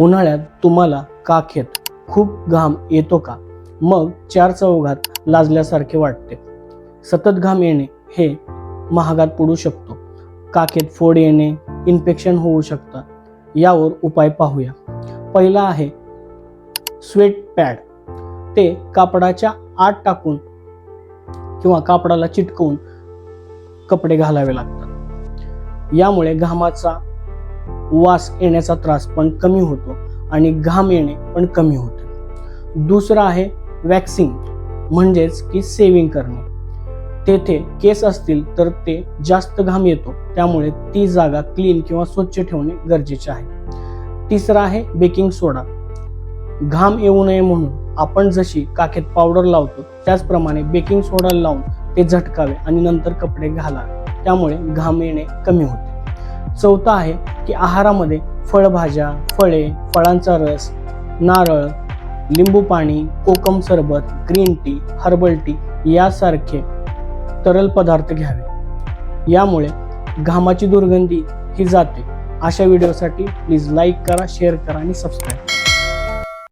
उन्हाळ्यात तुम्हाला काखेत खूप घाम येतो का? मग चार चौघात लाजल्यासारखे वाटते. सतत घाम येणे हे महागात पडू शकतो. काखेत फोड येणे इन्फेक्शन होऊ शकतात. यावर उपाय पाहूया. पहिला आहे स्वेट पॅड. ते कापडाच्या आत टाकून किंवा कापडाला चिटकवून कपडे घालावे लागतात. यामुळे घामाचा वास येण्याचा त्रास पण कमी होतो आणि घाम येणे पण कमी होते. दुसरं आहे वॅक्सिंग म्हणजेच की सेविंग करणे. तेथे केस असतील तर ते जास्त घाम येतो त्यामुळे ती जागा क्लीन किंवा स्वच्छ ठेवणे गरजेचे आहे. तिसरं आहे बेकिंग सोडा घाम येऊ नये म्हणून आपण जशी काखेत पावडर लावतो त्याचप्रमाणे बेकिंग सोडा लावून ते झटकावे आणि नंतर कपडे घालावे. त्यामुळे घाम येणे कमी होते. चौथा आहे की आहारामध्ये फळभाज्या फळे फळांचा रस नारळ लिंबू पाणी कोकम सरबत ग्रीन टी हर्बल टी यासारखे तरल पदार्थ घ्यावे. यामुळे घामाची दुर्गंधी ही जाते. अशा व्हिडिओसाठी प्लीज लाईक करा शेअर करा आणि सबस्क्राईब करा